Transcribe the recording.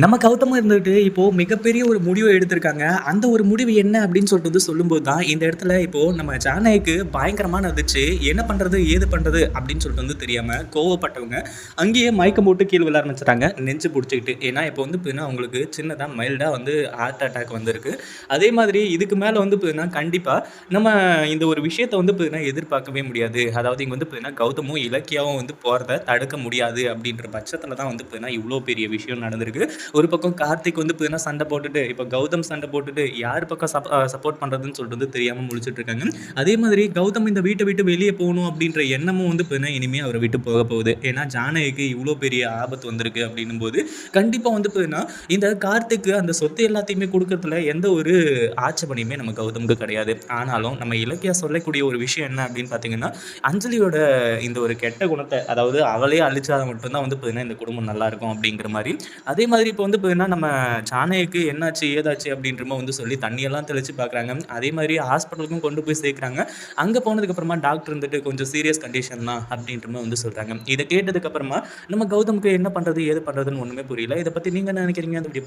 நம்ம கௌதமாக இருந்துட்டு இப்போது மிகப்பெரிய ஒரு முடிவை எடுத்திருக்காங்க. அந்த ஒரு முடிவு என்ன அப்படின்னு சொல்லிட்டு வந்து சொல்லும்போது தான், இந்த இடத்துல இப்போது நம்ம ஜானகிக்கு பயங்கரமான அதிர்ச்சி. என்ன பண்ணுறது ஏது பண்ணுறது அப்படின்னு சொல்லிட்டு வந்து தெரியாமல் கோவப்பட்டவங்க, அங்கேயே மயக்கம் போட்டு கீழே விழ ஆரம்பிச்சிட்டாங்க நெஞ்சு பிடிச்சிக்கிட்டு ஏன்னா, இப்போ வந்து பார்த்தீங்கன்னா, அவங்களுக்கு சின்னதாக மைல்டாக வந்து ஹார்ட் அட்டாக் வந்திருக்கு. அதே மாதிரி இதுக்கு மேலே வந்து பார்த்தீங்கன்னா, கண்டிப்பாக நம்ம இந்த ஒரு விஷயத்த வந்து பார்த்தீங்கன்னா, எதிர்பார்க்கவே முடியாது. அதாவது இங்கே வந்து பார்த்தீங்கன்னா, கௌதமும், இலக்கியாவும் வந்து போகிறத தடுக்க முடியாது அப்படின்ற பட்சத்தில் தான் வந்து பார்த்தீங்கன்னா, இவ்வளோ பெரிய விஷயம் நடந்திருக்கு. ஒரு பக்கம் கார்த்திக் வந்து பார்த்தீங்கன்னா சண்டை போட்டுட்டு, இப்போ கௌதம் சண்டை போட்டுட்டு, யார் பக்கம் சப் சப்போர்ட் பண்ணுறதுன்னு சொல்லிட்டு வந்து தெரியாம இருக்காங்க. அதே மாதிரி கௌதம் இந்த வீட்டை விட்டு வெளியே போகணும் அப்படின்ற எண்ணமும் வந்து பார்த்தீங்கன்னா, இனிமேல் அவரை விட்டு போக போகுது. ஏன்னா, ஜானகிக்கு இவ்வளோ பெரிய ஆபத்து வந்திருக்கு அப்படின்னும்போது, கண்டிப்பாக வந்து பார்த்தீங்கன்னா, இந்த கார்த்திக்கு அந்த சொத்து எல்லாத்தையுமே கொடுக்கறதுல எந்த ஒரு ஆட்சேபனையுமே நம்ம கௌதமுக்கு கிடையாது. ஆனாலும் நம்ம இலக்கியா சொல்லக்கூடிய ஒரு விஷயம் என்ன அப்படின்னு பார்த்தீங்கன்னா, அஞ்சலியோட இந்த ஒரு கெட்ட குணத்தை அதாவது அவளே அழிச்சாத மட்டும்தான் வந்து பார்த்தீங்கன்னா, இந்த குடும்பம் நல்லாயிருக்கும் அப்படிங்கிற மாதிரி அதே மாதிரி இப்போ வந்து பார்த்தீங்கன்னா, நம்ம ஜானகிக்கு என்னாச்சு? ஏதாச்சு? அப்படின்றமோ வந்து சொல்லி தண்ணியெல்லாம் தெளிச்சு பார்க்குறாங்க. அதே மாதிரி ஹாஸ்பிட்டலுக்கும் கொண்டு போய் சேர்க்குறாங்க. அங்கே போனதுக்கப்புறமா டாக்டர் இருந்துட்டு கொஞ்சம் சீரியஸ் கண்டிஷன் தான் அப்படின்ற வந்து சொல்கிறாங்க இதை கேட்டதுக்கப்புறமா நம்ம கௌதமுக்கு என்ன பண்ணுறது ஏது பண்ணுறதுன்னு ஒன்றுமே புரியல. இதை பற்றி நீங்கள் என்ன நினைக்கிறீங்க? அந்த வீடியோ